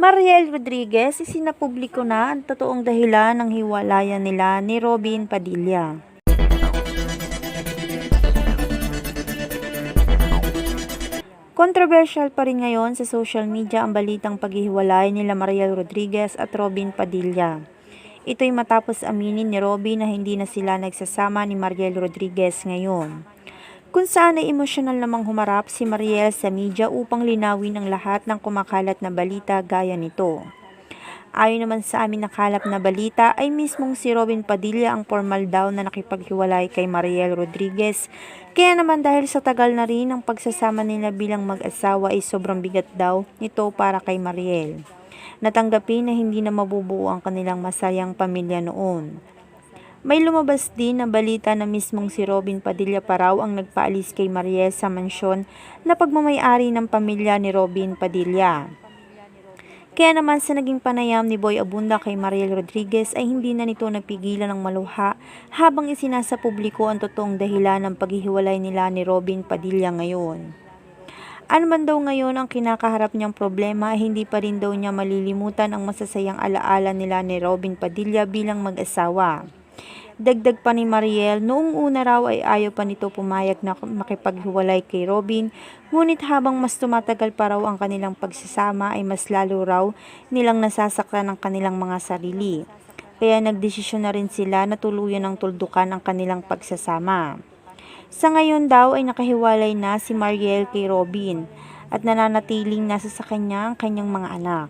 Mariel Rodriguez, isinapubliko na ang totoong dahilan ng hiwalayan nila ni Robin Padilla. Controversial pa rin ngayon sa social media ang balitang paghihiwalay nila Mariel Rodriguez at Robin Padilla. Ito'y matapos aminin ni Robin na hindi na sila nagsasama ni Mariel Rodriguez ngayon. Kung saan ay emosyonal namang humarap si Mariel sa media upang linawin ang lahat ng kumakalat na balita gaya nito. Ayon naman sa amin nakalap na balita ay mismong si Robin Padilla ang formal daw na nakipaghiwalay kay Mariel Rodriguez. Kaya naman dahil sa tagal na rin ang pagsasama nila bilang mag-asawa ay sobrang bigat daw nito para kay Mariel. Natanggapin na hindi na mabubuo ang kanilang masayang pamilya noon. May lumabas din na balita na mismong si Robin Padilla pa raw ang nagpaalis kay Mariel sa mansyon na pagmamayari ng pamilya ni Robin Padilla. Kaya naman sa naging panayam ni Boy Abunda kay Mariel Rodriguez ay hindi na nito napigilan ng maluha habang isinasa publiko ang totoong dahilan ng paghihiwalay nila ni Robin Padilla ngayon. Ano man daw ngayon ang kinakaharap niyang problema ay hindi pa rin daw niya malilimutan ang masasayang alaala nila ni Robin Padilla bilang mag-asawa. Dagdag pa ni Mariel, noong una raw ay ayaw pa nito pumayag na makipaghiwalay kay Robin, ngunit habang mas tumatagal pa raw ang kanilang pagsasama ay mas lalo raw nilang nasasaktan ang kanilang mga sarili. Kaya nagdesisyon na rin sila na tuluyan ng tuldukan ang kanilang pagsasama. Sa ngayon daw ay nakahiwalay na si Mariel kay Robin at nananatiling nasa sa kanya ang kanyang mga anak.